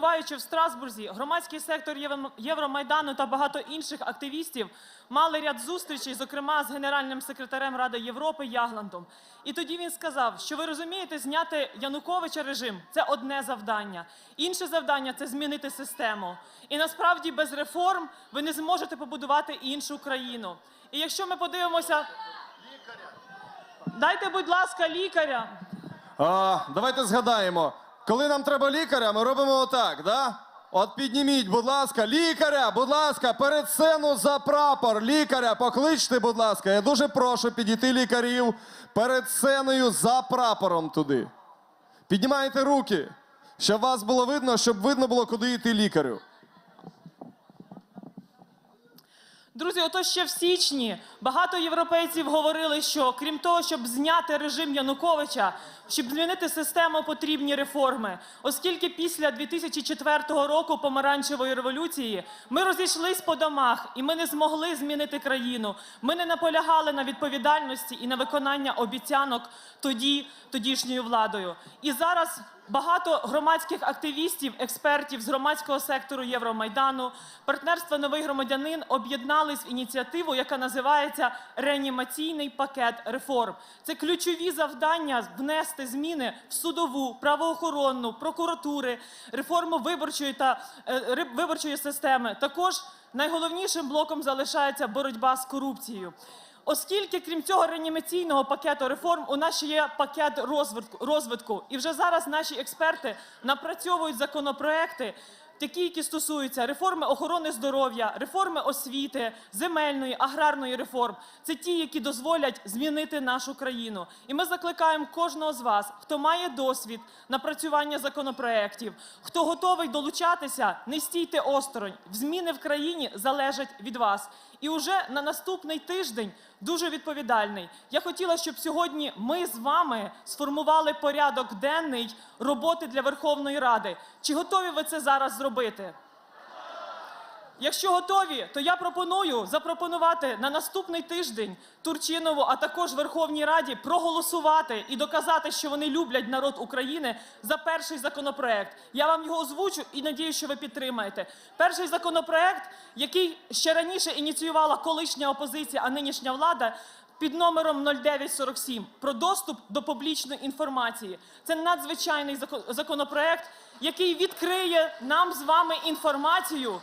перебуваючи в Страсбурзі, громадський сектор Євро- Євромайдану та багато інших активістів мали ряд зустрічей, зокрема з генеральним секретарем Ради Європи Ягландом. І тоді він сказав, що ви розумієте, зняти Януковича режим це одне завдання. Інше завдання це змінити систему. І насправді без реформ ви не зможете побудувати іншу країну. І якщо ми подивимося, дайте, будь ласка, лікаря. А, давайте згадаємо. Коли нам треба лікаря, ми робимо отак, да? От підніміть, будь ласка, лікаря, будь ласка, перед сцену за прапор. Лікаря, покличте, будь ласка. Я дуже прошу підійти лікарів перед сценою за прапором туди. Піднімайте руки, щоб вас було видно, щоб видно було, куди йти лікарю. Друзі, ото ще в січні багато європейців говорили, що крім того, щоб зняти режим Януковича, щоб змінити систему, потрібні реформи. Оскільки після 2004 року помаранчевої революції ми розійшлись по домах і ми не змогли змінити країну. Ми не наполягали на відповідальності і на виконання обіцянок тоді тодішньою владою. І зараз Багато громадських активістів, експертів з громадського сектору Євромайдану, партнерства Новий громадянин об'єднались в ініціативу, яка називається Реанімаційний пакет реформ. Це ключові завдання внести зміни в судову, правоохоронну, прокуратури, реформу виборчої та е, виборчої системи. Також найголовнішим блоком залишається боротьба з корупцією. Оскільки, крім цього реанімаційного пакету реформ, у нас ще є пакет розвитку, розвитку. І вже зараз наші експерти напрацьовують законопроекти, такі, які стосуються реформи охорони здоров'я, реформи освіти, земельної, аграрної реформ. Це ті, які дозволять змінити нашу країну. І ми закликаємо кожного з вас, хто має досвід напрацювання законопроєктів, хто готовий долучатися, не стійте осторонь. Зміни в країні залежать від вас. І уже на наступний тиждень дуже відповідальний. Я хотіла, щоб сьогодні ми з вами сформували порядок денний роботи для Верховної Ради. Чи готові ви це зараз зробити? Якщо готові, то я пропоную запропонувати на наступний тиждень Турчинову, а також Верховній Раді проголосувати і доказати, що вони люблять народ України за перший законопроект. Я вам його озвучу і надію, що ви підтримаєте. Перший законопроект, який ще раніше ініціювала колишня опозиція, а нинішня влада. Під номером 0947 про доступ до публічної інформації. Це надзвичайний зако- законопроект, який відкриє нам з вами інформацію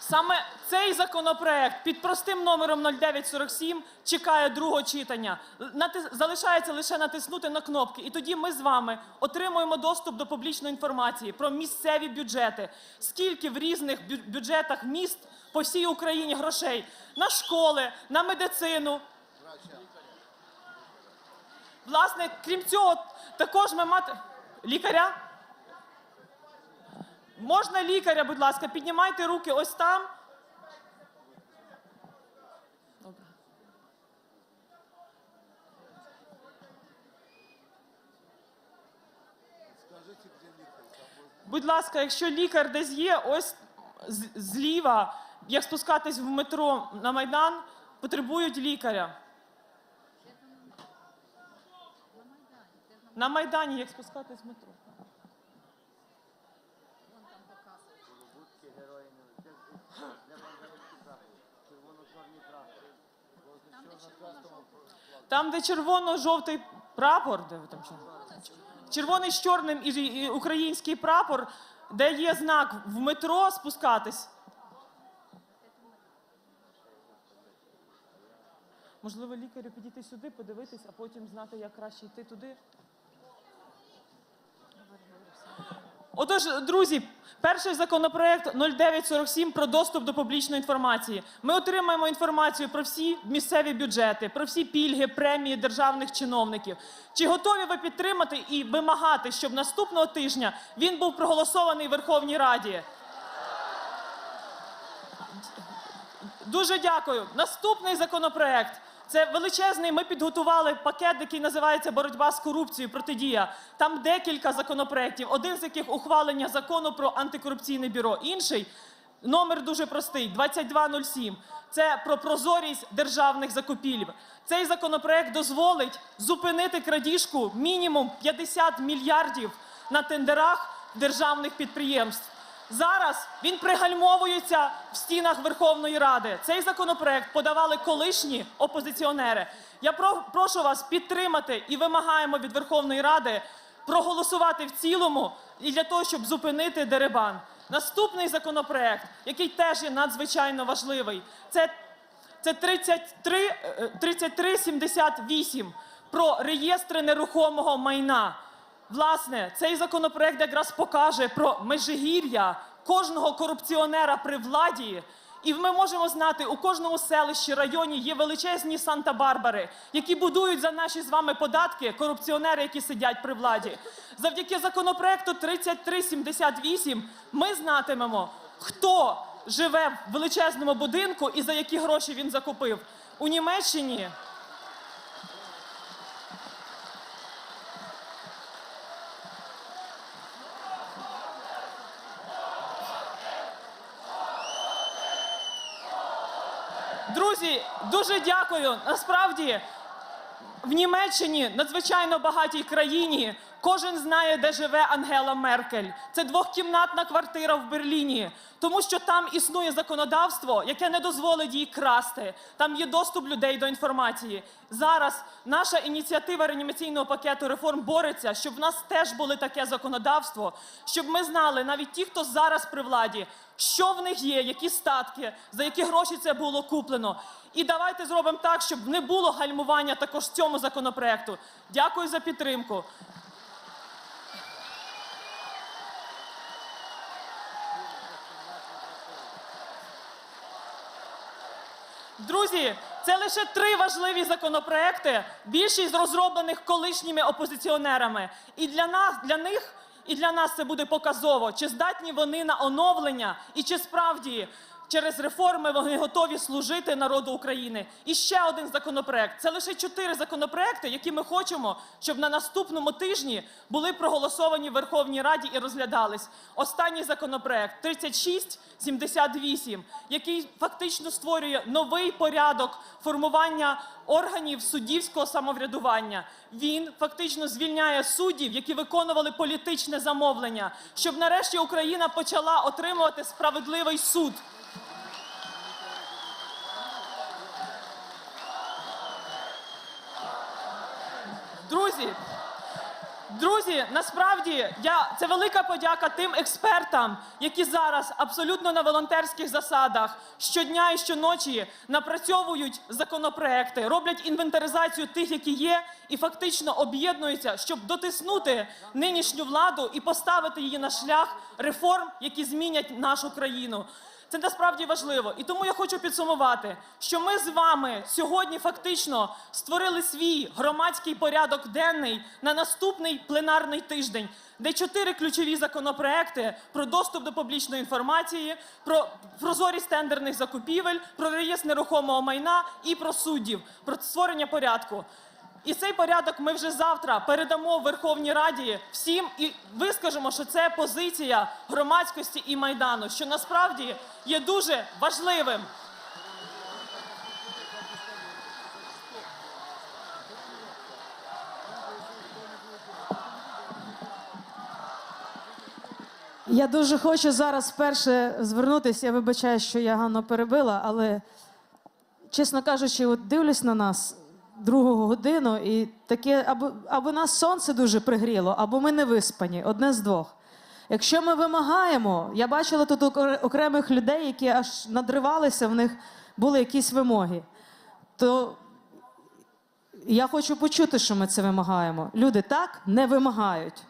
Саме цей законопроект під простим номером 0947 чекає другого читання. Нати- Залишається лише натиснути на кнопки, і тоді ми з вами отримуємо доступ до публічної інформації про місцеві бюджети. Скільки в різних бюджетах міст по всій Україні грошей на школи, на медицину. Власне, крім цього, також ми мати лікаря. Можна лікаря, будь ласка, піднімайте руки ось там. Будь ласка, якщо лікар десь є, ось зліва, як спускатись в метро на Майдан, потребують лікаря. На Майдані, як спускатись в метро. Там, де червоно-жовтий прапор, де ви там червоний? Червоний з чорним і, український прапор, де є знак в метро спускатись. Можливо, лікарю підійти сюди, подивитись, а потім знати, як краще йти туди. Отож, друзі, перший законопроект 0947 про доступ до публічної інформації. Ми отримаємо інформацію про всі місцеві бюджети, про всі пільги, премії державних чиновників. Чи готові ви підтримати і вимагати, щоб наступного тижня він був проголосований в Верховній Раді? Дуже дякую. Наступний законопроект. Це величезний. Ми підготували пакет, який називається Боротьба з корупцією, протидія. Там декілька законопроєктів. Один з яких ухвалення закону про антикорупційне бюро. Інший номер дуже простий 2207. Це про прозорість державних закупівель. Цей законопроект дозволить зупинити крадіжку мінімум 50 мільярдів на тендерах державних підприємств. Зараз він пригальмовується в стінах Верховної Ради. Цей законопроект подавали колишні опозиціонери. Я про- прошу вас підтримати і вимагаємо від Верховної Ради проголосувати в цілому і для того, щоб зупинити дерибан. Наступний законопроект, який теж є надзвичайно важливий, це це 33, е, 3378 про реєстри нерухомого майна. Власне, цей законопроект якраз покаже про межигір'я кожного корупціонера при владі. І ми можемо знати, у кожному селищі, районі є величезні Санта-Барбари, які будують за наші з вами податки корупціонери, які сидять при владі. Завдяки законопроекту 3378 ми знатимемо, хто живе в величезному будинку і за які гроші він закупив. У Німеччині Друзі, дуже дякую. Насправді, в Німеччині, надзвичайно багатій країні, кожен знає, де живе Ангела Меркель. Це двохкімнатна квартира в Берліні, тому що там існує законодавство, яке не дозволить їй красти. Там є доступ людей до інформації. Зараз наша ініціатива реанімаційного пакету реформ бореться, щоб в нас теж було таке законодавство, щоб ми знали, навіть ті, хто зараз при владі, що в них є, які статки, за які гроші це було куплено. І давайте зробимо так, щоб не було гальмування також цьому законопроекту. Дякую за підтримку. Друзі, це лише три важливі законопроекти, більшість розроблених колишніми опозиціонерами. І для нас, для них, і для нас це буде показово, чи здатні вони на оновлення, і чи справді через реформи вони готові служити народу України. І ще один законопроект. Це лише чотири законопроекти, які ми хочемо, щоб на наступному тижні були проголосовані в Верховній Раді і розглядались. Останній законопроект 3678, який фактично створює новий порядок формування органів суддівського самоврядування. Він фактично звільняє суддів, які виконували політичне замовлення, щоб нарешті Україна почала отримувати справедливий суд. Друзі, друзі, насправді я це велика подяка тим експертам, які зараз абсолютно на волонтерських засадах щодня і щоночі напрацьовують законопроекти, роблять інвентаризацію тих, які є, і фактично об'єднуються, щоб дотиснути нинішню владу і поставити її на шлях реформ, які змінять нашу країну. Це насправді важливо. І тому я хочу підсумувати, що ми з вами сьогодні фактично створили свій громадський порядок денний на наступний пленарний тиждень, де чотири ключові законопроекти про доступ до публічної інформації, про прозорість тендерних закупівель, про реєстр нерухомого майна і про суддів, про створення порядку. І цей порядок ми вже завтра передамо в Верховній Раді всім і вискажемо, що це позиція громадськості і майдану, що насправді є дуже важливим. Я дуже хочу зараз вперше звернутися. Я вибачаю, що я Ганну перебила, але, чесно кажучи, от дивлюсь на нас другу годину, і таке, або, або нас сонце дуже пригріло, або ми не виспані, одне з двох. Якщо ми вимагаємо, я бачила тут окре- окремих людей, які аж надривалися, в них були якісь вимоги, то я хочу почути, що ми це вимагаємо. Люди так не вимагають.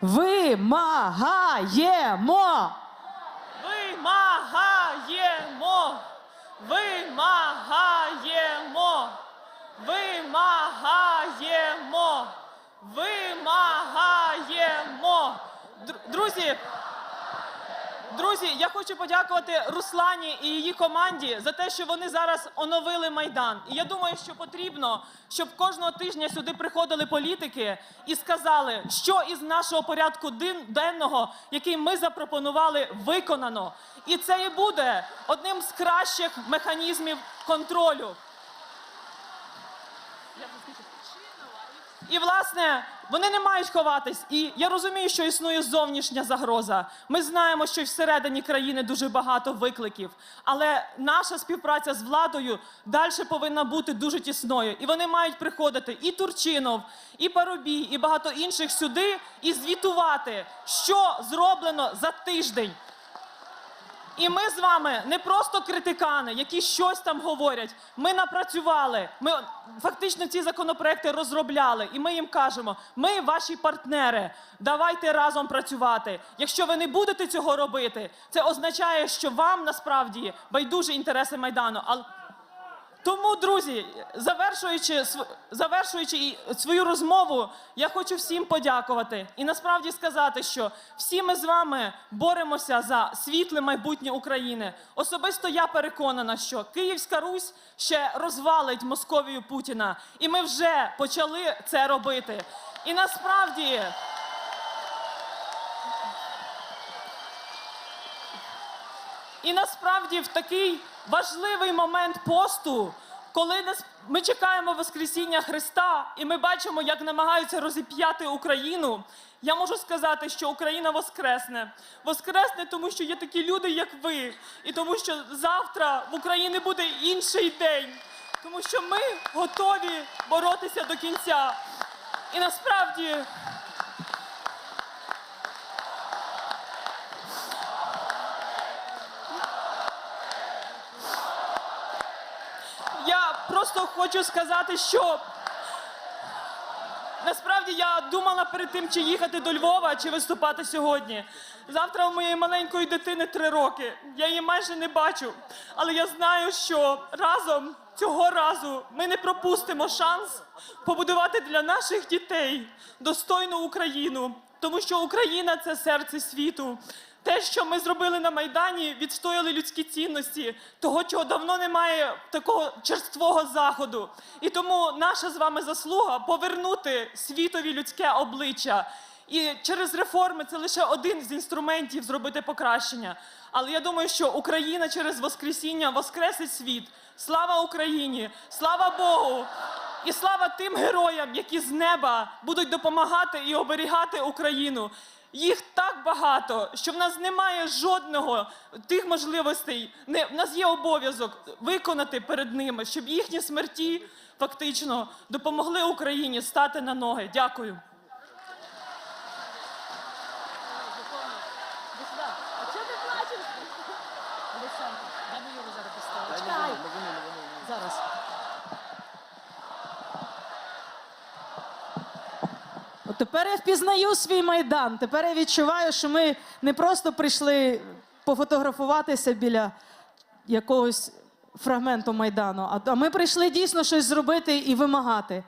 Вимагаємо! Вимагаємо! Вимагаємо! Вимагаємо! Вимагаємо! Друзі, Друзі, я хочу подякувати Руслані і її команді за те, що вони зараз оновили майдан. І я думаю, що потрібно, щоб кожного тижня сюди приходили політики і сказали, що із нашого порядку денного, який ми запропонували, виконано. І це і буде одним з кращих механізмів контролю. І власне вони не мають ховатись. І я розумію, що існує зовнішня загроза. Ми знаємо, що й всередині країни дуже багато викликів. Але наша співпраця з владою далі повинна бути дуже тісною. І вони мають приходити і Турчинов, і Парубій, і багато інших сюди і звітувати, що зроблено за тиждень. І ми з вами не просто критикани, які щось там говорять. Ми напрацювали. Ми фактично ці законопроекти розробляли, і ми їм кажемо: ми ваші партнери. Давайте разом працювати. Якщо ви не будете цього робити, це означає, що вам насправді байдужі інтереси майдану. Тому, друзі, завершуючи, завершуючи свою розмову, я хочу всім подякувати і насправді сказати, що всі ми з вами боремося за світле майбутнє України. Особисто я переконана, що Київська Русь ще розвалить Московію Путіна, і ми вже почали це робити. І насправді. І насправді в такий важливий момент посту, коли нас ми чекаємо Воскресіння Христа, і ми бачимо, як намагаються розіп'яти Україну. Я можу сказати, що Україна воскресне. Воскресне, тому що є такі люди, як ви, і тому, що завтра в Україні буде інший день, тому що ми готові боротися до кінця. І насправді. Просто хочу сказати, що насправді я думала перед тим, чи їхати до Львова, чи виступати сьогодні. Завтра у моєї маленької дитини три роки. Я її майже не бачу. Але я знаю, що разом цього разу ми не пропустимо шанс побудувати для наших дітей достойну Україну, тому що Україна це серце світу. Те, що ми зробили на Майдані, відстояли людські цінності, того, чого давно немає такого черствого заходу. І тому наша з вами заслуга повернути світові людське обличчя. І через реформи це лише один з інструментів зробити покращення. Але я думаю, що Україна через Воскресіння воскресить світ. Слава Україні! Слава Богу! І слава тим героям, які з неба будуть допомагати і оберігати Україну. Їх так багато, що в нас немає жодного тих можливостей. Не в нас є обов'язок виконати перед ними, щоб їхні смерті фактично допомогли Україні стати на ноги. Дякую. Зараз. Тепер я впізнаю свій майдан. Тепер я відчуваю, що ми не просто прийшли пофотографуватися біля якогось фрагменту майдану, а- ми прийшли дійсно щось зробити і вимагати.